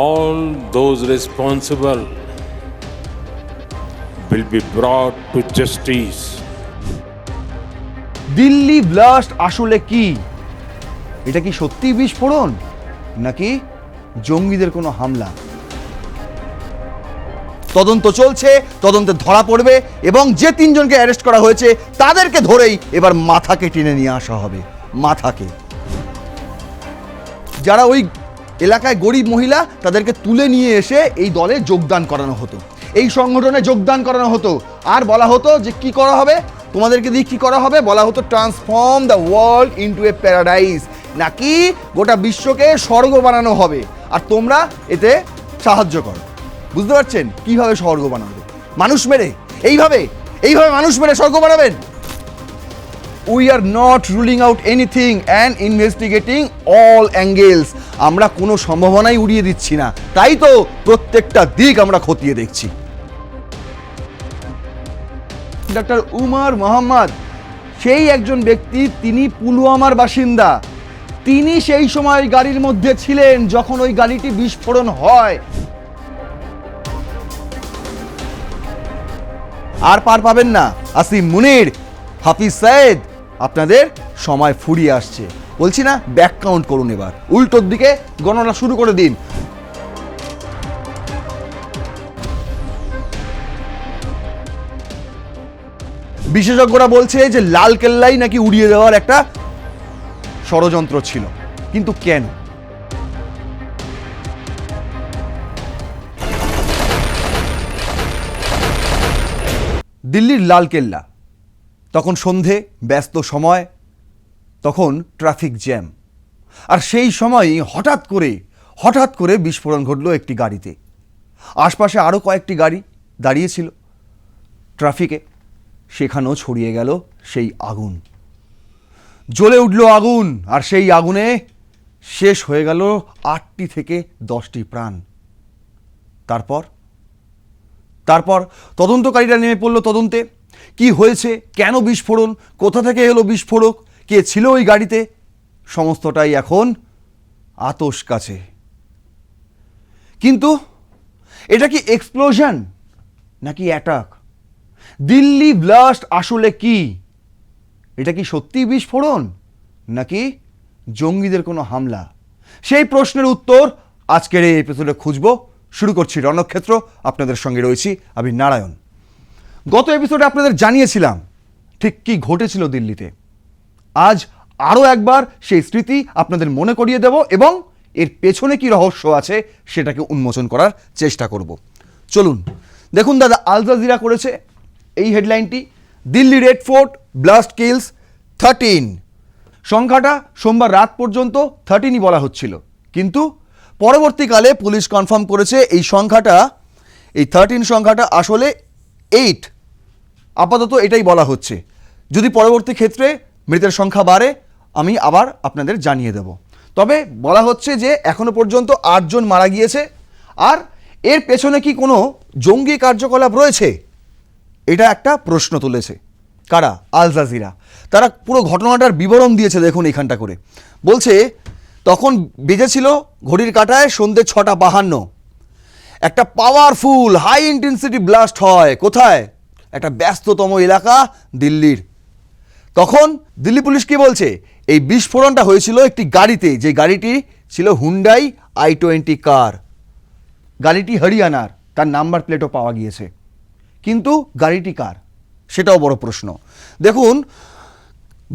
all those responsible will be brought to justice. Delhi blast আসলে কি? এটা কি সত্যি বিস্ফোরণ? নাকি জঙ্গিদের কোনো হামলা? তদন্ত চলছে, তদন্তে ধরা পড়বে এবং যে তিনজনকে অ্যারেস্ট করা হয়েছে, তাদেরকে ধরেই এবার মাথাকে টেনে নিয়ে আসা হবে। মাথাকে। যারা ওই এলাকায় গরিব মহিলা তাদেরকে তুলে নিয়ে এসে এই দলে যোগদান করানো হতো। এই সংগঠনে যোগদান করানো হতো। আর বলা হতো যে কি করা হবে? তোমাদেরকে দিয়ে কী করা হবে? বলা হতো transform the world into a paradise নাকি গোটা বিশ্বকে স্বর্গ বানানো হবে? আর তোমরা এতে সাহায্য করো। বুঝতে পারছেন? কীভাবে স্বর্গ বানাবে? মানুষ মেরে। এইভাবে? এইভাবে মানুষ মেরে স্বর্গ বানাবেন? We are not ruling out anything and investigating all angles আমরা কোনো সম্ভাবনাই উড়িয়ে দিচ্ছি না। তাই তো প্রত্যেকটা দিক আমরা খতিয়ে দেখছি। ডক্টর উমর মোহাম্মদ, সেই একজন ব্যক্তি, তিনি পুলওয়ামার বাসিন্দা। তিনি সেই সময় গাড়ির মধ্যে ছিলেন যখন ওই গাড়িটি বিস্ফোরণ হয়। আর পার পাবেন না। আসিম মুনির, হাফিজ সাইদ আপনাদের সময় ফুরিয়ে আসছে। বলছি না ব্যাক কাউন্ট করুন এবার। উল্টোর দিকে গণনা শুরু করে দিন। বিশেষজ্ঞরা বলছে যে, লাল কেল্লাই নাকি উড়িয়ে দেওয়ার একটা ষড়যন্ত্র ছিল। কিন্তু কেন? দিল্লির লাল কেল্লা। তখন সন্ধে, ব্যস্ত সময়, তখন ট্রাফিক জ্যাম। আর সেই সময়ই হঠাৎ করে হঠাৎ করে বিস্ফোরণ ঘটলো একটি গাড়িতে। আশপাশে আরও কয়েকটি গাড়ি দাঁড়িয়েছিল। ট্রাফিকে সেখানেও ছড়িয়ে গেল সেই আগুন। জ্বলে উঠল আগুন, আর সেই আগুনে শেষ হয়ে গেল আটটি থেকে দশটি প্রাণ। তারপর? তারপর তদন্তকারীরা নেমে পড়ল তদন্তে। কি হয়েছে? কেন বিস্ফোরণ? কোথা থেকে এলো বিস্ফোরক? কে ছিল ওই গাড়িতে? সমস্তটাই এখন আতস কাছে। কিন্তু এটা কি এক্সপ্লোশন নাকি অ্যাটাক দিল্লি ব্লাস্ট আসলে কি? এটা কি সত্যি বিস্ফোরণ নাকি জঙ্গিদের কোনো হামলা? সেই প্রশ্নের উত্তর আজকের এই এপিসোডে খুঁজব। শুরু করছি রণক্ষেত্র। আপনাদের সঙ্গে রয়েছি আমি নারায়ণ। গত এপিসোডে আপনাদের জানিয়েছিলাম, ঠিক কি ঘটেছিল দিল্লিতে। আজ আরও একবার সেই স্মৃতি আপনাদের মনে করিয়ে দেব এবং এর পেছনে কি রহস্য আছে সেটাকে উন্মোচন করার চেষ্টা করব। চলুন, দেখুন দাদা আল জাজিরা করেছে এই হেডলাইনটি। Delhi Red Fort, blast kills thirteen সংখ্যাটা সোমবার রাত পর্যন্ত থার্টিনই বলা হচ্ছিল। কিন্তু পরবর্তীকালে পুলিশ কনফার্ম করেছে এই সংখ্যাটা, এই থার্টিন সংখ্যাটা আসলে এইট আপাতত এটাই বলা হচ্ছে। যদি পরবর্তী ক্ষেত্রে মৃতের সংখ্যা বাড়ে, আমি আবার আপনাদের জানিয়ে দেব। তবে বলা হচ্ছে যে এখনও পর্যন্ত আটজন মারা গিয়েছে। আর এর পেছনে কি কোনো জঙ্গি কার্যকলাপ রয়েছে? এটা একটা প্রশ্ন তুলেছে। কারা? Al Jazeera. তারা পুরো ঘটনাটার বিবরণ দিয়েছে দেখুন এখানটা করে। বলছে, তখন বেজেছিল ঘড়ির কাঁটায় সন্ধ্যে ছটা বাহান্ন। একটা পাওয়ারফুল হাই ইন্টেন্সিটি ব্লাস্ট হয়। কোথায়? একটা ব্যস্ততম এলাকা, দিল্লির। তখন দিল্লি পুলিশ কি বলছে? এই বিস্ফোরণটা হয়েছিল একটি গাড়িতে। যে গাড়িটি ছিল হুন্ডাই আই টোয়েন্টি কার গাড়িটি হরিয়ানার। তার নাম্বার প্লেটও পাওয়া গিয়েছে। কিন্তু গাড়িটি কার? সেটাও বড় প্রশ্ন। দেখুন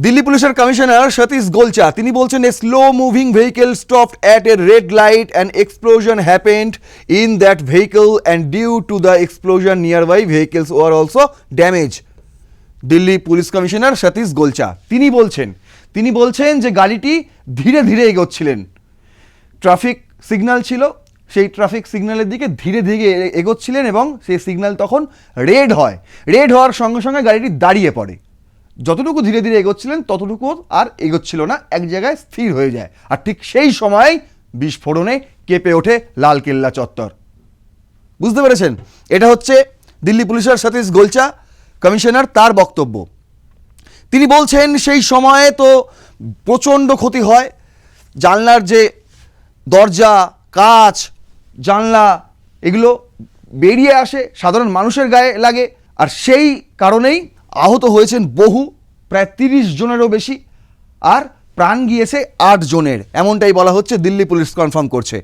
দিল্লি পুলিশের কমিশনার সতীশ গোলচা, তিনি বলছেন a slow moving vehicle stop at a red light and explosion happened in that vehicle and due to the explosion near by vehicles were also damage Delhi police commissioner Satish Golcha, তিনি বলছেন তিনি বলছেন যে গাড়িটি ধীরে ধীরে এগোচ্ছিলেন। Traffic signal ছিল, সেই ট্রাফিক সিগন্যালের দিকে ধীরে ধীরে এগোচ্ছিলেন এবং সেই সিগন্যাল তখন রেড হয়। রেড হওয়ার সঙ্গে সঙ্গে গাড়িটি দাঁড়িয়ে পড়ে। যতটুকু ধীরে ধীরে এগোচ্ছিলেন, ততটুকু আর এগোচ্ছিল না। এক জায়গায় স্থির হয়ে যায়। আর ঠিক সেই সময় বিস্ফোরণে কেঁপে ওঠে লালকেল্লা চত্বর। বুঝতে পেরেছেন? এটা হচ্ছে দিল্লি পুলিশের সতীশ গোলচা, কমিশনার, তার বক্তব্য। তিনি বলছেন, সেই সময়ে তো প্রচণ্ড ক্ষতি হয়। জানলার যে দরজা, কাচ, জানলা, এগুলো বেরিয়ে আসে, সাধারণ মানুষের গায়ে লাগে। আর সেই কারণেই আহত হয়েছেন বহু, প্রায় তিরিশ জনেরও বেশি, আর প্রাণ গিয়েছে আট জনের, এমনটাই বলা হচ্ছে, দিল্লি পুলিশ কনফার্ম করছে।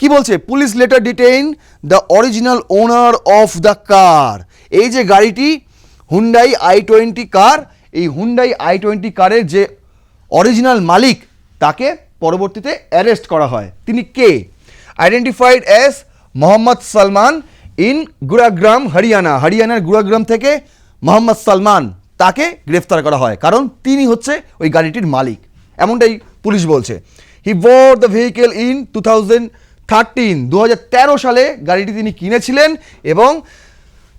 কি বলছে? Police later detain the original owner of the car এই যে গাড়িটি হুন্ডাই আই টোয়েন্টি কার এই হুন্ডাই আই টোয়েন্টি কারের যে অরিজিনাল মালিক, তাকে পরবর্তীতে অ্যারেস্ট করা হয়। তিনি কে? Identified as Mohammad Salman in Gurugram Haryana হরিয়ানার গুরাগ্রাম থেকে মোহাম্মদ সালমান তাকে গ্রেফতার করা হয়। কারণ তিনি হচ্ছে ওই গাড়িটির মালিক। এমনটাই পুলিশ বলছে। He bought the vehicle in two thousand thirteen দু হাজার তেরো সালে গাড়িটি তিনি কিনেছিলেন এবং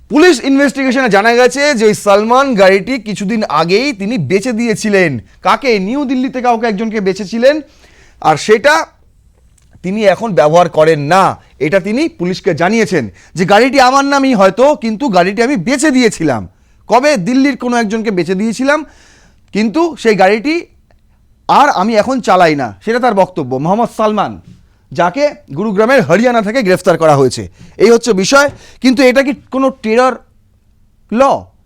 পুলিশ ইনভেস্টিগেশনে জানা গেছে যে ওই সালমান গাড়িটি কিছুদিন আগেই তিনি বেচে দিয়েছিলেন। কাকে? নিউ দিল্লিতে কাউকে একজনকে বেচেছিলেন। আর সেটা তিনি এখন ব্যবহার করেন না। এটা তিনি পুলিশকে জানিয়েছেন যে গাড়িটি আমার নামই হয়তো, কিন্তু গাড়িটি আমি বেচে দিয়েছিলাম। কবে দিল্লির কোনো একজনকে বেচে দিয়েছিলাম, কিন্তু সেই গাড়িটি আর আমি এখন চালাই না, সেটা তার বক্তব্য। মোহাম্মদ সালমান, যাকে গুরুগ্রামের হরিয়ানা থেকে গ্রেফতার করা হয়েছে। এই হচ্ছে বিষয়, কিন্তু এটা কি কোনো টেরর ল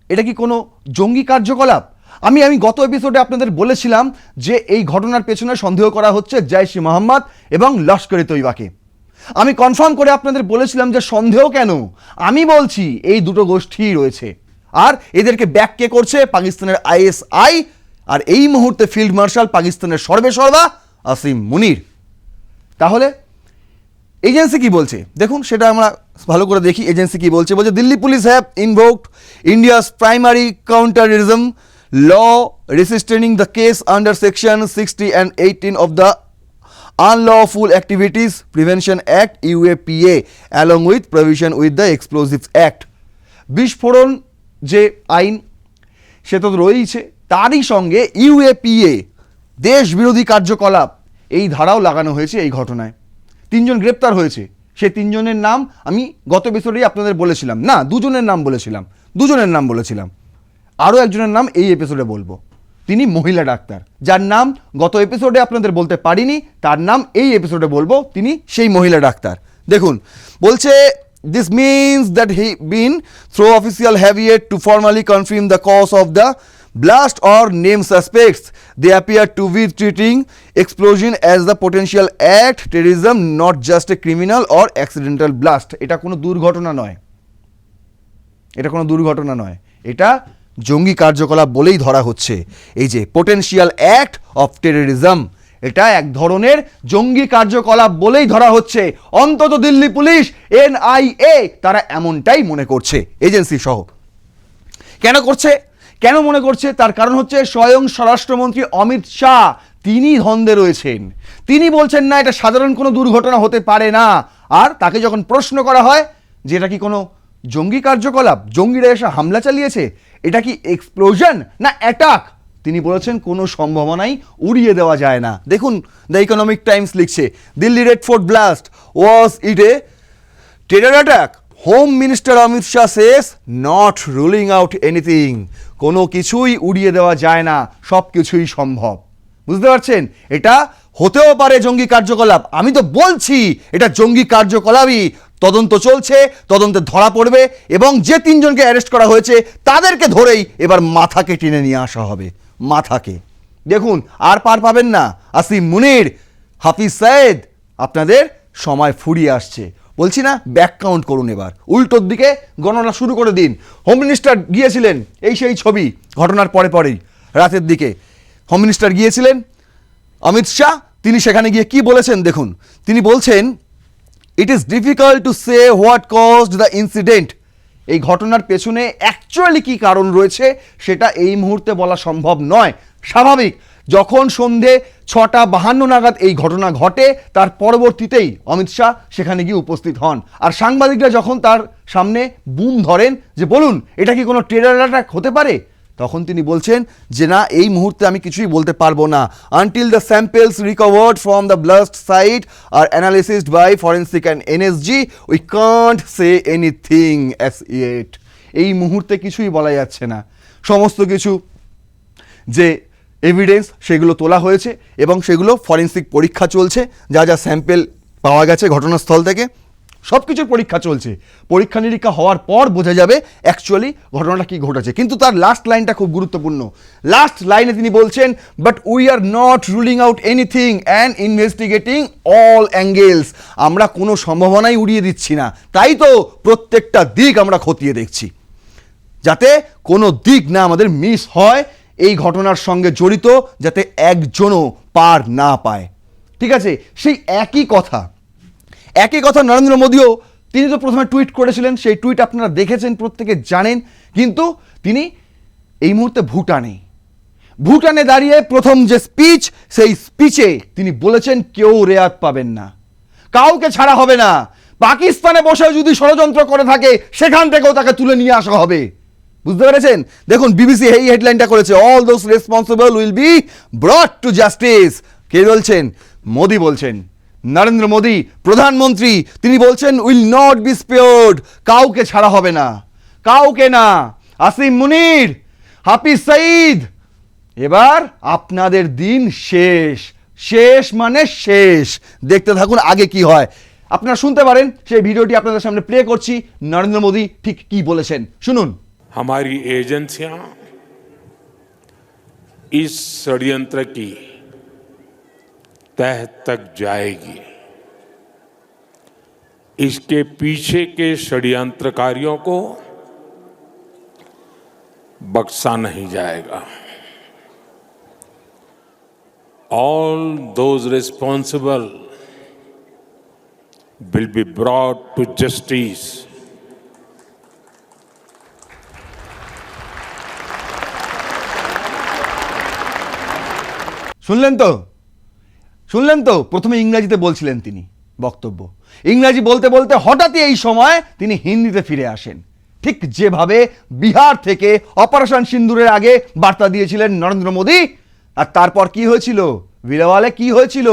এটা কি কোনো জঙ্গি কার্যকলাপ? আমি আমি গত এপিসোডে আপনাদের বলেছিলাম যে এই ঘটনার পেছনে সন্দেহ করা হচ্ছে জয়শি মোহাম্মদ এবং লস্করে তৈবাকে। আমি কনফার্ম করে আপনাদের বলেছিলাম যে সন্দেহ কেন? আমি বলছি, এই দুটো গোষ্ঠী রয়েছে। আর এদেরকে ব্যাক কে করছে পাকিস্তানের আইএসআই আর এই মুহূর্তে ফিল্ড মার্শাল পাকিস্তানের সর্বেসর্বা আসিম মুনির। তাহলে এজেন্সি কি বলছে? দেখুন, সেটা আমরা ভালো করে দেখি এজেন্সি কি বলছে? বলছে, Delhi police have invoked India's primary counterterrorism law registering the case under section sixty and eighteen of the unlawful activities prevention act UAPA along with provision with the explosives act বিস্ফোরণ যে আইন, সে তো রয়েইছে। তারই সঙ্গে ইউএপিএ দেশ বিরোধী কার্যকলাপ, এই ধারাও লাগানো হয়েছে এই ঘটনায়। তিনজন গ্রেপ্তার হয়েছে। সে তিনজনের নাম আমি গত এপিসোডেই আপনাদের বলেছিলাম। না, দুজনের নাম বলেছিলাম। দুজনের নাম বলেছিলাম। আরও একজনের নাম এই এপিসোডে বলব। তিনি মহিলা ডাক্তার। যার নাম গত এপিসোডে আপনাদের বলতে পারিনি, তার নাম এই এপিসোডে বলব, তিনি সেই মহিলা ডাক্তার। দেখুন, বলছে this means that he been through official have yet to formally confirm the cause of the blast or name suspects they appear to be treating explosion as the potential act terrorism not just a criminal or accidental blast এটা কোনো দুর্ঘটনা নয় এটা কোনো দুর্ঘটনা নয় এটা জঙ্গি কার্যকলাপ বলেই ধরা হচ্ছে এই যে পোটেনশিয়াল অ্যাক্ট অফ টেরোরিজম এটা এক ধরনের জঙ্গি কার্যকলাপ বলেই ধরা হচ্ছে। অন্তত দিল্লি পুলিশ, এনআইএ, তারা এমনটাই মনে করছে, এজেন্সি সহ। কেন করছে? কেন মনে করছে? তার কারণ হচ্ছে স্বয়ং স্বরাষ্ট্রমন্ত্রী অমিত শাহ, তিনি ধন্দে রয়েছেন। তিনি বলছেন না, এটা সাধারণ কোনো দুর্ঘটনা হতে পারে না। আর তাকে যখন প্রশ্ন করা হয় যে এটা কি কোনো জঙ্গি কার্যকলাপ, জঙ্গিরা এসে হামলা চালিয়েছে, এটা কি এক্সপ্লোশন না অ্যাটাক তিনি বলেছেন, কোনো সম্ভাবনাই উড়িয়ে দেওয়া যায় না। দেখুন, দ্য ইকোনমিক টাইমস লিখছে, Delhi Red Fort blast, was it a terror attack. Home minister Amit Shah says, not ruling out anything. কোনো কিছুই উড়িয়ে দেওয়া যায় না, সব কিছুই সম্ভব। বুঝতে পারছেন? এটা হতেও পারে জঙ্গি কার্যকলাপ। আমি তো বলছি, এটা জঙ্গি কার্যকলাপই। তদন্ত চলছে, তদন্তে ধরা পড়বে, এবং যে তিনজনকে অ্যারেস্ট করা হয়েছে, তাদেরকে ধরেই এবার মাথাকে টেনে নিয়ে আসা হবে। মাথাকে। দেখুন, আর পার পাবেন না। আসিম মুনির, হাফিজ সাইদ আপনাদের সময় ফুরিয়ে আসছে। বলছি না ব্যাক কাউন্ট করুন এবার। উল্টোর দিকে গণনা শুরু করে দিন। হোম মিনিস্টার গিয়েছিলেন, এই সেই ছবি, ঘটনার পরে পরেই, রাতের দিকে। হোম মিনিস্টার গিয়েছিলেন, অমিত শাহ, তিনি সেখানে গিয়ে কি বলেছেন দেখুন। তিনি বলছেন it is difficult to say what caused the incident এই ঘটনার পেছনে অ্যাকচুয়ালি কি কারণ রয়েছে সেটা এই মুহূর্তে বলা সম্ভব নয়। স্বাভাবিক, যখন সন্ধে ছটা বাহান্ন নাগাদ এই ঘটনা ঘটে, তার পরবর্তীতেই অমিত শাহ সেখানে গিয়ে উপস্থিত হন। আর সাংবাদিকরা যখন তার সামনে বুম ধরেন যে, বলুন, এটা কি কোনো টেরার অ্যাটাক হতে পারে? তখন তিনি বলছেন যে, না, এই মুহূর্তে আমি কিছুই বলতে পারব না। Until the samples recovered from the blast site are analysed by forensic and NSG we can't say anything as yet এই মুহূর্তে কিছুই বলা যাচ্ছে না। সমস্ত কিছু যে এভিডেন্স সেগুলো তোলা হয়েছে এবং সেগুলো ফরেন্সিক পরীক্ষা চলছে। যা যা স্যাম্পেল পাওয়া গেছে ঘটনাস্থল থেকে সব কিছুর পরীক্ষা চলছে। পরীক্ষা নিরীক্ষা হওয়ার পর বোঝা যাবে অ্যাকচুয়ালি ঘটনাটা কি ঘটেছে। কিন্তু তার লাস্ট লাইনটা খুব গুরুত্বপূর্ণ। লাস্ট লাইনে তিনি বলছেন but we are not ruling out anything and investigating all angles আমরা কোনো সম্ভাবনাই উড়িয়ে দিচ্ছি না। তাই তো প্রত্যেকটা দিক আমরা খতিয়ে দেখছি। যাতে কোনো দিক না আমাদের মিস হয়, এই ঘটনার সঙ্গে জড়িত, যাতে একজনও পার না পায়। ঠিক আছে? সেই একই কথা। একই কথা নরেন্দ্র মোদীও তিনি তো প্রথমে টুইট করেছিলেন, সেই টুইট আপনারা দেখেছেন, প্রত্যেকে জানেন, কিন্তু তিনি এই মুহূর্তে ভুটানে। ভুটানে দাঁড়িয়ে প্রথম যে স্পিচ সেই স্পিচে তিনি বলেছেন, কেউ রেয়াত পাবেন না। কাউকে ছাড়া হবে না। পাকিস্তানে বসে যদি ষড়যন্ত্র করে থাকে, সেখান থেকেও তাকে তুলে নিয়ে আসা হবে। বুঝতে পেরেছেন? দেখুন, বিবিসি এই হেডলাইনটা করেছে all those responsible will be brought to justice কে বলছেন? মোদি বলছেন। নরেন্দ্র মোদি প্রধানমন্ত্রী তিনি বলছেন উইল নট বি স্পেয়ার্ড কাউকে ছাড়া হবে না কাউকে না আসিম মুনির হাফিজ সাইদ এবার আপনাদের দিন শেষ শেষ মানে শেষ দেখতে থাকুন আগে কি হয় আপনারা শুনতে পারেন সেই ভিডিওটি আপনাদের সামনে প্লে করছি নরেন্দ্র মোদী ঠিক কি বলেছেন শুনুন हमारी एजेंसियां इस षड्यंत्र की तह तक जाएगी। इसके पीछे के षड्यंत्रकारियों को बक्सा नहीं जाएगा। All those responsible will be brought to justice सुन लें तो। শুনলেন তো? প্রথমে ইংরাজিতে বলছিলেন তিনি বক্তব্য। ইংরাজি বলতে বলতে হঠাৎই এই সময় তিনি হিন্দিতে ফিরে আসেন। ঠিক যেভাবে বিহার থেকে অপারেশন সিন্দুরের আগে বার্তা দিয়েছিলেন নরেন্দ্র মোদী, আর তারপর কি হয়েছিল? বিরাওয়ালে কি হয়েছিল?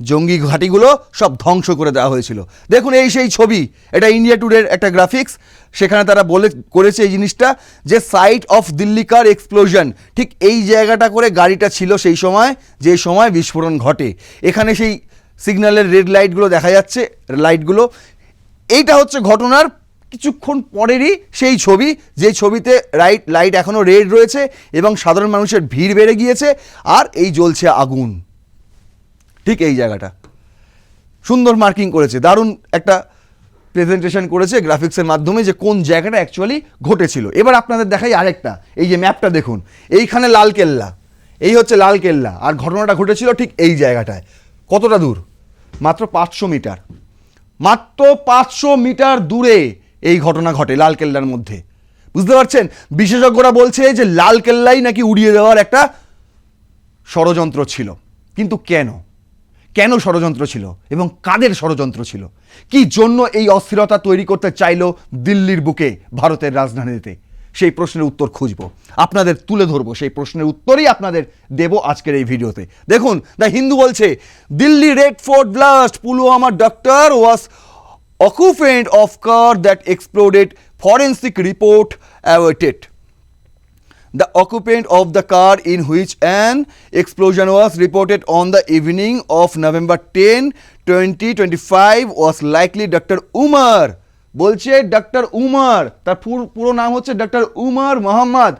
জঙ্গি ঘাঁটিগুলো সব ধ্বংস করে দেওয়া হয়েছিল। দেখুন এই সেই ছবি, এটা ইন্ডিয়া টুডের একটা গ্রাফিক্স সেখানে তারা বলে, করেছে এই জিনিসটা যে সাইট অফ দিল্লিকার এক্সপ্লোশন ঠিক এই জায়গাটা করে গাড়িটা ছিল সেই সময়, যে সময় বিস্ফোরণ ঘটে। এখানে সেই সিগন্যালের রেড লাইটগুলো দেখা যাচ্ছে লাইটগুলো এইটা হচ্ছে ঘটনার কিছুক্ষণ পরেরই সেই ছবি, যে ছবিতে রাইট লাইট এখনও রেড রয়েছে এবং সাধারণ মানুষের ভিড় বেড়ে গিয়েছে, আর এই জ্বলছে আগুন। ঠিক এই জায়গাটা। সুন্দর মার্কিং করেছে, দারুণ একটা প্রেজেন্টেশন করেছে গ্রাফিক্সের মাধ্যমে যে কোন জায়গাটা অ্যাকচুয়ালি ঘটেছিল। এবার আপনাদের দেখাই আরেকটা, এই যে ম্যাপটা দেখুন, এইখানে লাল কেল্লা, এই হচ্ছে লাল কেল্লা, আর ঘটনাটা ঘটেছিল ঠিক এই জায়গাটায়। কতটা দূর? মাত্র পাঁচশো মিটার। মাত্র পাঁচশো মিটার দূরে এই ঘটনা ঘটে লাল কেল্লার মধ্যে। বুঝতে পারছেন? বিশেষজ্ঞরা বলছে যে লাল কেল্লাই নাকি উড়িয়ে দেওয়ার একটা ষড়যন্ত্র ছিল। কিন্তু কেন? কেন ষড়যন্ত্র ছিল এবং কাদের ষড়যন্ত্র ছিল? কি জন্য এই অস্থিরতা তৈরি করতে চাইলো দিল্লির বুকে ভারতের রাজধানীতে? সেই প্রশ্নের উত্তর খুঁজব। আপনাদের তুলে ধরবো। সেই প্রশ্নের উত্তরই আপনাদের দেব আজকের এই ভিডিওতে। দেখুন, দ্য হিন্দু বলছে, Delhi Red Fort blast. Pulwama doctor was occupant of car that exploded forensic report awaited the occupant of the car in which an explosion was reported on the evening of November 10, 2025 was likely Dr. Umar. বলছে doctor Umar তার পুর- নাম হচ্ছে doctor উমার মোহাম্মদ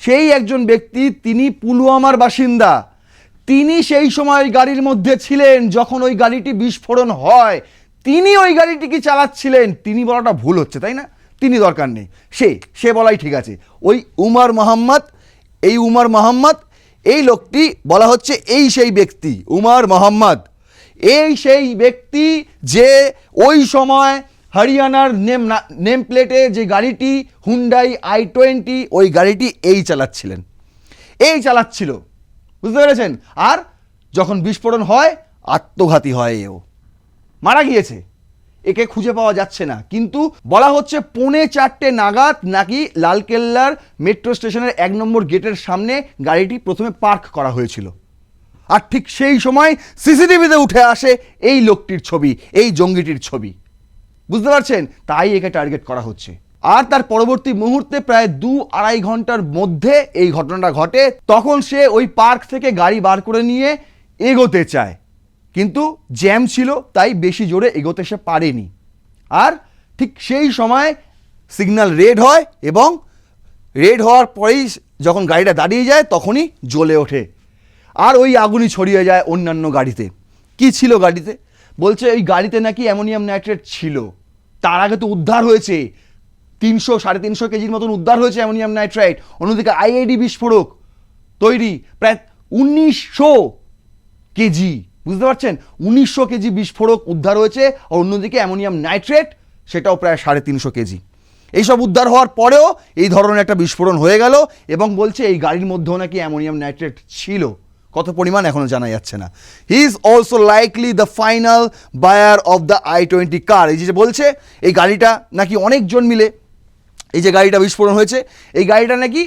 সেই একজন ব্যক্তি তিনি পুলওয়ামার বাসিন্দা। তিনি সেই সময় গাড়ির মধ্যে ছিলেন যখন ওই গাড়িটি বিস্ফোরণ হয়। তিনি ওই গাড়িটি কি চালাচ্ছিলেন। তিনি বলাটা ভুল হচ্ছে তাই না? তিনি দরকার নেই। সে সে বলাই ঠিক আছে। ওই উমার মোহাম্মদ, এই উমার মোহাম্মদ, এই লোকটি বলা হচ্ছে এই সেই ব্যক্তি, উমার মোহাম্মদ। এই সেই ব্যক্তি যে ওই সময় হরিয়ানার নেম নেম প্লেটে যে গাড়িটি, হুন্ডাই আই টোয়েন্টি ওই গাড়িটি এই চালাচ্ছিলেন। এই চালাচ্ছিল। বুঝতে পেরেছেন? আর যখন বিস্ফোরণ হয়, আত্মঘাতী হয় এও। মারা গিয়েছে। একে খুঁজে পাওয়া যাচ্ছে না। কিন্তু বলা হচ্ছে পৌনে চারটে নাগাদ নাকি লালকেল্লার মেট্রো স্টেশনের এক নম্বর গেটের সামনে গাড়িটি প্রথমে পার্ক করা হয়েছিল। আর ঠিক সেই সময় সিসিটিভিতে উঠে আসে এই লোকটির ছবি, এই জঙ্গিটির ছবি। বুঝতে পারছেন? তাই একে টার্গেট করা হচ্ছে। আর তার পরবর্তী মুহূর্তে প্রায় দু আড়াই ঘণ্টার মধ্যে এই ঘটনাটা ঘটে। তখন সে ওই পার্ক থেকে গাড়ি বার করে নিয়ে এগোতে চায়। কিন্তু জ্যাম ছিল, তাই বেশি জোরে এগোতে সে পারেনি। আর ঠিক সেই সময় সিগন্যাল রেড হয় এবং রেড হওয়ার পরেই যখন গাড়িটা দাঁড়িয়ে যায়, তখনই জ্বলে ওঠে। আর ওই আগুনই ছড়িয়ে যায় অন্যান্য গাড়িতে। কি ছিল গাড়িতে? বলছে ওই গাড়িতে নাকি অ্যামোনিয়াম নাইট্রেট ছিল। তার আগে তো উদ্ধার হয়েছে। তিনশো, সাড়ে তিনশো কেজির মতন উদ্ধার হয়েছে অ্যামোনিয়াম নাইট্রাইট অন্যদিকে আইআইডি বিস্ফোরক তৈরি প্রায় উনিশশো কেজি। বুঝতে পারছেন? উনিশশো কেজি বিস্ফোরক উদ্ধার হয়েছে আর অন্যদিকে অ্যামোনিয়াম নাইট্রেট, সেটাও প্রায় সাড়ে তিনশো কেজি। এইসব উদ্ধার হওয়ার পরেও এই ধরনের একটা বিস্ফোরণ হয়ে গেল এবং বলছে এই গাড়ির মধ্যেও নাকি অ্যামোনিয়াম নাইট্রেট ছিল। কত পরিমাণ এখনও জানা যাচ্ছে না। He is also likely the final buyer of the I twenty car এই যে বলছে, এই গাড়িটা নাকি অনেকজন মিলে এই যে গাড়িটা বিস্ফোরণ হয়েছে, এই গাড়িটা নাকি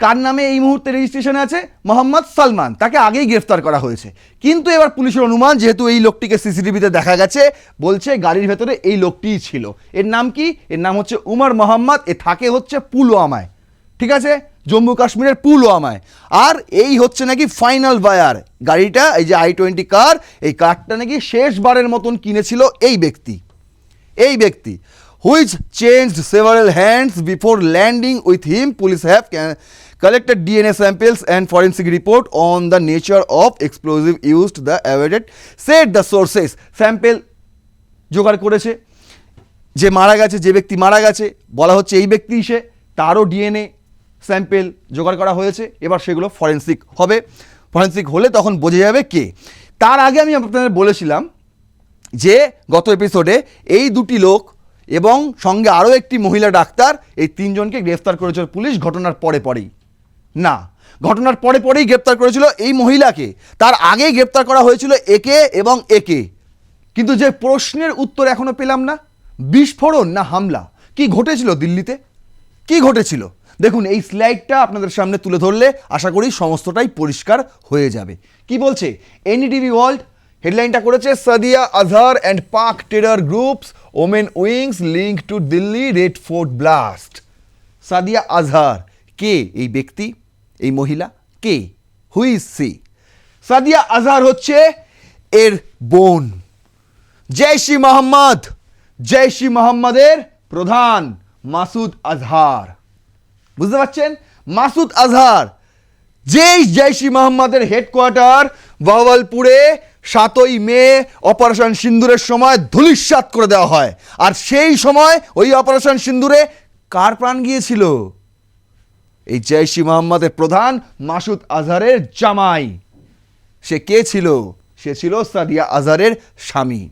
কার নামে এই মুহূর্তে রেজিস্ট্রেশনে আছে? মোহাম্মদ সালমান। তাকে আগেই গ্রেফতার করা হয়েছে। কিন্তু এবার পুলিশের অনুমান, যেহেতু এই লোকটিকে সিসিটিভিতে দেখা গেছে, বলছে গাড়ির ভেতরে এই লোকটিই ছিল। এর নাম কি? এর নাম হচ্ছে উমর মোহাম্মদ, এ থাকে হচ্ছে পুলওয়ামায়। ঠিক আছে? জম্মু কাশ্মীরের পুলওয়ামায়। আর এই হচ্ছে নাকি ফাইনাল বায়ার গাড়িটা, এই যে আই টোয়েন্টি কার এই কারটা নাকি শেষবারের মতন কিনেছিল এই ব্যক্তি। এই ব্যক্তি। Which changed several hands before landing with him police have collected DNA samples and forensic report on the nature of explosive used the awarded said the sources. Sample জোগাড় করেছে, যে মারা গেছে, যে ব্যক্তি মারা গেছে, বলা হচ্ছে এই ব্যক্তি সে তারও ডিএনএ স্যাম্পেল জোগাড় করা হয়েছে। এবার সেগুলো ফরেন্সিক হবে। ফরেন্সিক হলে তখন বোঝা যাবে কে। তার আগে আমি আপনাদের বলেছিলাম যে গত এপিসোডে এই দুটি লোক এবং সঙ্গে আরও একটি মহিলা ডাক্তার, এই তিনজনকে গ্রেফতার করেছিল পুলিশ, ঘটনার পরে পরেই। না, ঘটনার পরে পরেই গ্রেপ্তার করেছিল এই মহিলাকে। তার আগেই গ্রেপ্তার করা হয়েছিল একে এবং একে। কিন্তু যে প্রশ্নের উত্তর এখনও পেলাম না, বিস্ফোরণ না হামলা? কি ঘটেছিল দিল্লিতে? কি ঘটেছিল? দেখুন, এই স্লাইডটা আপনাদের সামনে তুলে ধরলে আশা করি সমস্তটাই পরিষ্কার হয়ে যাবে। কি বলছে? এনডিটিভি ওয়ার্ল্ড হেডলাইনটা করেছে Sadia Azhar and Pak terror groups, women wings, link to Delhi, Red Fort blast. Sadia Azhar, কে এই ব্যক্তি? এই মহিলা কে? হুই সি সাদিয়া আজহার হচ্ছে এর বোন। জৈশি মোহাম্মদ জৈশি মোহাম্মদের প্রধান মাসুদ আজহার। বুঝতে পারছেন? মাসুদ আজহার, যেই জৈশি মোহাম্মদের হেডকোয়ার্টার বাহবালপুরে সাতই মে অপারেশন সিন্দুরের সময় ধুলিস্বাত করে দেওয়া হয়। আর সেই সময় ওই অপারেশন সিন্দুরে কার প্রাণ গিয়েছিল? এই জয়শি মোহাম্মদের প্রধান মাসুদ আজহারের জামাই। সে কে ছিল? সে ছিল সাদিয়া আজহারের স্বামী।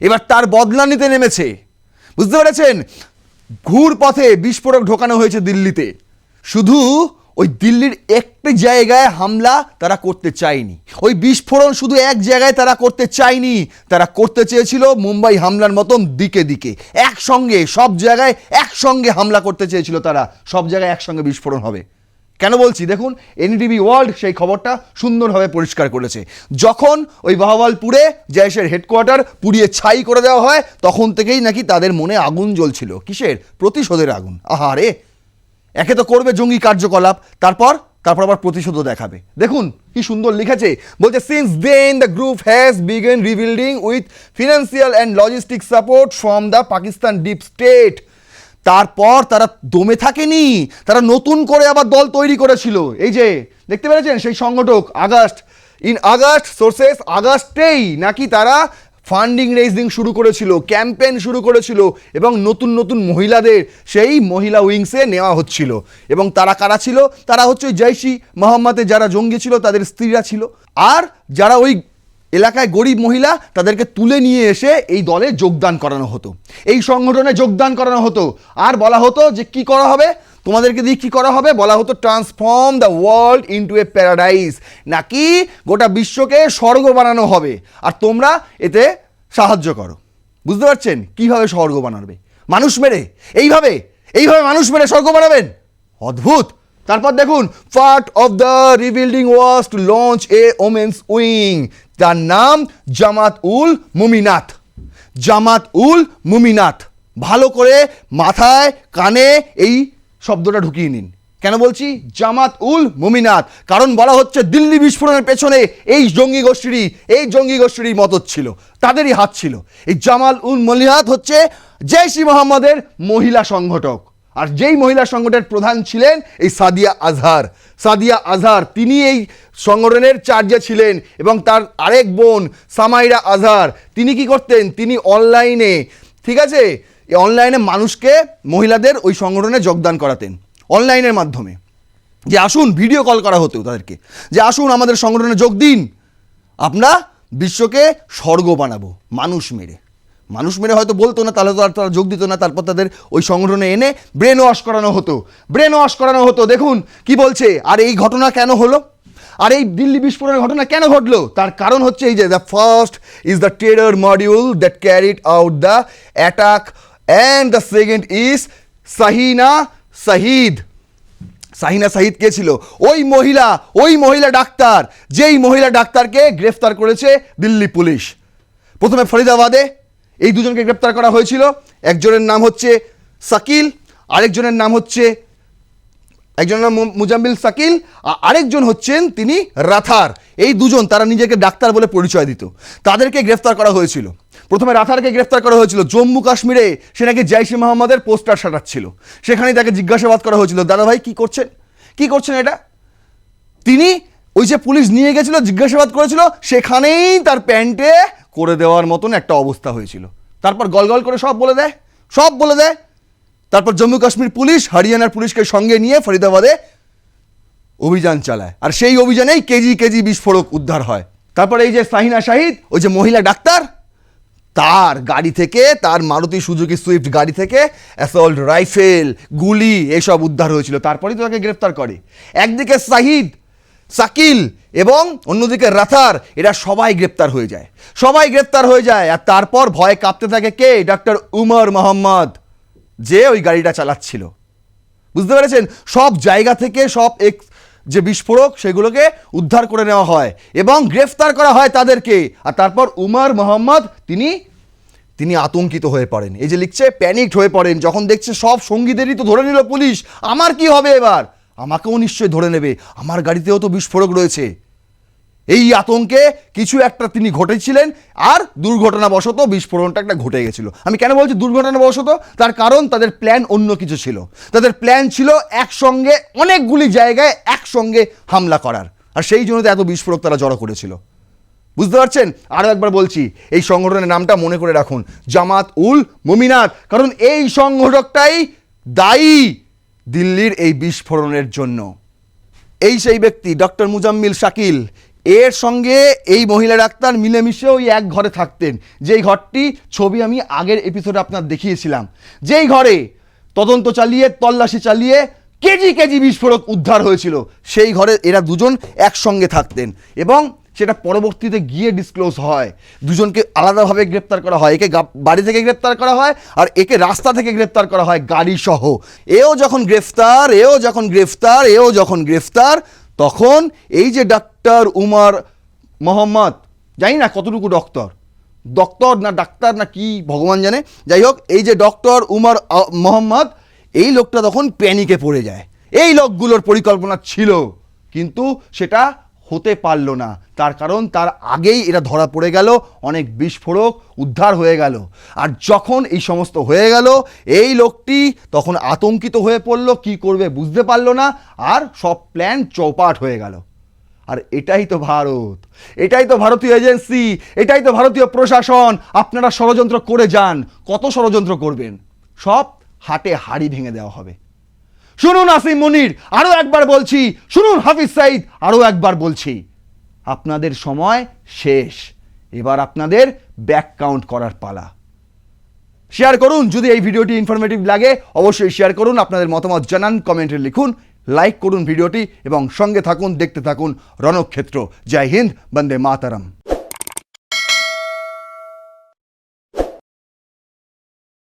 এবার তার বদলা নিতে নেমেছে। বুঝতে পেরেছেন? ঘুর পথে বিস্ফোরক ঢোকানো হয়েছে দিল্লিতে। শুধু ওই দিল্লির একটি জায়গায় হামলা তারা করতে চায়নি। ওই বিস্ফোরণ শুধু এক জায়গায় তারা করতে চায়নি। তারা করতে চেয়েছিল মুম্বাই হামলার মতন দিকে দিকে। একসঙ্গে, সব জায়গায় একসঙ্গে হামলা করতে চেয়েছিল তারা। সব জায়গায় একসঙ্গে বিস্ফোরণ হবে। কেন বলছি? দেখুন এনডিটিভি ওয়ার্ল্ড সেই খবরটা সুন্দরভাবে পরিষ্কার করেছে। যখন ওই বাহবালপুরে জয়েশের হেডকোয়ার্টার পুড়িয়ে ছাই করে দেওয়া হয়, তখন থেকেই নাকি তাদের মনে আগুন জ্বলছিল। কিসের? প্রতিশোধের আগুন। আহারে! একে তো করবে জঙ্গি কার্যকলাপ, তারপর তারপর আবার প্রতিশোধও দেখাবে। দেখুন, কি সুন্দর লিখেছে। বলছে since then the group has begun rebuilding with financial and logistic support from the Pakistan deep state তারপর তারা দমে থাকেনি, তারা নতুন করে আবার দল তৈরি করেছিল। এই যে, দেখতে পেরেছেন? সেই সংগঠক আগস্ট ইন আগস্ট সোর্সেস আগস্টেই নাকি তারা ফান্ডিং রেজিং শুরু করেছিল ক্যাম্পেন শুরু করেছিল এবং নতুন নতুন মহিলাদের সেই মহিলা উইংসে নেওয়া হচ্ছিল। এবং তারা কারা ছিল? তারা হচ্ছে ওই জৈশি মোহাম্মদের যারা জঙ্গি ছিল, তাদের স্ত্রীরা ছিল। আর যারা ওই এলাকায় গরিব মহিলা, তাদেরকে তুলে নিয়ে এসে এই দলে যোগদান করানো হতো। এই সংগঠনে যোগদান করানো হতো। আর বলা হতো যে কি করা হবে? তোমাদেরকে দিয়ে কি করা হবে? বলা হতো transform the world into a paradise নাকি গোটা বিশ্বকে স্বর্গ বানানো হবে? আর তোমরা এতে সাহায্য করো। বুঝতে পারছেন? কীভাবে স্বর্গ বানাবে? মানুষ মেরে। এইভাবে? এইভাবে মানুষ মেরে স্বর্গ বানাবেন? অদ্ভুত! তারপর দেখুন part of the rebuilding was to launch a women's wing তার নাম জামাত উল মুমিনাথ জামাত উল মুমিনাথ ভালো করে মাথায়, কানে এই শব্দটা ঢুকিয়ে নিন। কেন বলছি? জামাত উল মুমিনাত। কারণ বলা হচ্ছে দিল্লি বিস্ফোরণের পেছনে এই জঙ্গি গোষ্ঠীরই, এই জঙ্গি গোষ্ঠীরই মদত ছিল। তাদেরই হাত ছিল। এই জামাল উল মলিহাত হচ্ছে জৈশি মোহাম্মদের মহিলা সংগঠক। আর যেই মহিলা সংগঠনের প্রধান ছিলেন এই সাদিয়া আজহার। সাদিয়া আজহার, তিনি এই সংগঠনের চার্জে ছিলেন এবং তার আরেক বোন সামাইরা আজহার। তিনি কি করতেন? তিনি অনলাইনে, ঠিক আছে? অনলাইনে মানুষকে মহিলাদের ওই সংগঠনে যোগদান করাতেন, অনলাইনের মাধ্যমে। যে আসুন ভিডিও কল করা হতো তাদেরকে, যে আসুন আমাদের সংগঠনে যোগ দিন। আমরা বিশ্বকে স্বর্গ বানাবো, মানুষ মেরে। মানুষ মেরে হয়তো বলতো না, তাহলে তো আর তারা যোগ দিত না, তারপর তাদের ওই সংগঠনে এনে ব্রেন ওয়াশ করানো হতো। ব্রেন ওয়াশ করানো হতো, দেখুন কি বলছে, আর এই ঘটনা কেন হলো? আর এই দিল্লি বিস্ফোরণের ঘটনা কেন ঘটলো? তার কারণ হচ্ছে এই যে the first is the terror module that carried out the attack and the second is Shahina Shahid Shahina Shahid কে ছিল? ওই মহিলা ওই মহিলা ডাক্তার, যেই মহিলা ডাক্তারকে গ্রেফতার করেছে দিল্লি পুলিশ। প্রথমে ফরিদাবাদে এই দুজনকে গ্রেপ্তার করা হয়েছিল। একজনের নাম হচ্ছে সাকিল, আরেকজনের নাম হচ্ছে, একজনের নাম মুজাম্মিল সাকিল, আর আরেকজন হচ্ছেন তিনি রাথার। এই দুজন তারা নিজেকে ডাক্তার বলে পরিচয় দিত। তাদেরকে গ্রেফতার করা হয়েছিল। প্রথমে রাথারকে গ্রেফতার করা হয়েছিল। জম্মু কাশ্মীরে সে নাকি জাইশে মোহাম্মদের পোস্টার সাটাচ্ছিল সেখানেই তাকে জিজ্ঞাসাবাদ করা হয়েছিল। দাদা ভাই, কী করছেন কী করছেন এটা? তিনি ওই যে পুলিশ নিয়ে গেছিল, জিজ্ঞাসাবাদ করেছিল, সেখানেই তার প্যান্টে করে দেওয়ার মতন একটা অবস্থা হয়েছিল। তারপর গলগল করে সব বলে দেয়, সব বলে দেয়। তারপর জম্মু কাশ্মীর পুলিশ হরিয়ানার পুলিশকে সঙ্গে নিয়ে ফরিদাবাদে অভিযান চালায়। আর সেই অভিযানেই কেজি কেজি বিস্ফোরক উদ্ধার হয়। তারপর এই যে সাহিনা শাহিদ, ওই যে মহিলা ডাক্তার তার গাড়ি থেকে, তার মারুতি সুজুকি সুইফট গাড়ি থেকে অ্যাসল্ট রাইফেল গুলি, এসব উদ্ধার হয়েছিল। তারপরেই তো তাকে গ্রেফতার করে। একদিকে সাহিদ, সাকিল এবং অন্যদিকে রাথার, এরা সবাই গ্রেপ্তার হয়ে যায়। সবাই গ্রেপ্তার হয়ে যায়, আর তারপর ভয়ে কাঁপতে থাকে কে? ডক্টর উমর মোহাম্মদ, যে ওই গাড়িটা চালাচ্ছিল। বুঝতে পেরেছেন? সব জায়গা থেকে সব এক যে বিস্ফোরক সেগুলোকে উদ্ধার করে নেওয়া হয় এবং গ্রেফতার করা হয় তাদেরকে। আর তারপর উমার মোহাম্মদ তিনি তিনি আতঙ্কিত হয়ে পড়েন। এই যে লিখছে প্যানিকড হয়ে পড়েন। যখন দেখছে সব সঙ্গীদেরই তো ধরে নিল পুলিশ। আমার কি হবে এবার? আমাকেও নিশ্চয়ই ধরে নেবে। আমার গাড়িতেও তো বিস্ফোরক রয়েছে। এই আতঙ্কে কিছু একটা তিনি ঘটেছিলেন আর দুর্ঘটনাবশত বিস্ফোরণটা একটা ঘটে গেছিল। আমি কেন বলছি দুর্ঘটনাবশত? তার কারণ তাদের প্ল্যান অন্য কিছু ছিল। তাদের প্ল্যান ছিল একসঙ্গে অনেকগুলি জায়গায় একসঙ্গে হামলা করার। আর সেই জন্য এত বিস্ফোরক তারা জড়ো করেছিল। বুঝতে পারছেন? আরও একবার বলছি, এই সংগঠনের নামটা মনে করে রাখুন, জামাত উল মুমিনাত। কারণ এই সংগঠকটাই দায়ী দিল্লির এই বিস্ফোরণের জন্য। এই সেই ব্যক্তি, ডক্টর মুজাম্মিল শাকিল। এর সঙ্গে এই মহিলা ডাক্তার মিলেমিশে ওই এক ঘরে থাকতেন। যেই ঘরটি ছবি আমি আগের এপিসোডে আপনার দেখিয়েছিলাম। যেই ঘরে তদন্ত চালিয়ে, তল্লাশি চালিয়ে কেজি কেজি বিস্ফোরক উদ্ধার হয়েছিল, সেই ঘরে এরা দুজন একসঙ্গে থাকতেন এবং সেটা পরবর্তীতে গিয়ে ডিসক্লোজ হয়। দুজনকে আলাদাভাবে গ্রেপ্তার করা হয়। একে বাড়ি থেকে গ্রেপ্তার করা হয় আর একে রাস্তা থেকে গ্রেপ্তার করা হয় গাড়ি সহ এও যখন গ্রেফতার, এও যখন গ্রেফতার, এও যখন গ্রেফতার তখন এই যে ডাক্তার উমার মোহাম্মদ, জানি না কতটুকু ডক্টর। ডক্টর না ডাক্তার না কি ভগবান জানে। যাই হোক, এই যে ডক্টর উমার মোহাম্মদ, এই লোকটা তখন প্যানিকে পড়ে যায়। এই লোকগুলোর পরিকল্পনা ছিল, কিন্তু সেটা হতে পারল না। তার কারণ তার আগেই এরা ধরা পড়ে গেল, অনেক বিস্ফোরক, উদ্ধার হয়ে গেল। আর যখন এই সমস্ত হয়ে গেল, এই লোকটি তখন আতঙ্কিত হয়ে পড়ল, কি করবে বুঝতে পারল না, আর সব প্ল্যান চৌপাট হয়ে গেল। আর এটাই তো ভারত, এটাই তো ভারতীয় এজেন্সি, এটাই তো ভারতীয় প্রশাসন, আপনারা ষড়যন্ত্র করে যান, কত ষড়যন্ত্র করবেন? সব হাটে হাড়ি ভেঙে দেওয়া হবে। শুনুন আসিম মনির আরও একবার বলছি, শুনুন হাফিজ সাইদ আরও একবার বলছি। আপনাদের সময় শেষ। এবার আপনাদের ব্যাক কাউন্ট করার পালা। শেয়ার করুন, যদি এই ভিডিওটি ইনফরমেটিভ লাগে, অবশ্যই শেয়ার করুন, আপনাদের মতামত জানান কমেন্টে লিখুন লাইক করুন ভিডিওটি, এবং সঙ্গে থাকুন, দেখতে থাকুন রণক্ষেত্র। জয় হিন্দ, বন্দে মাতারাম।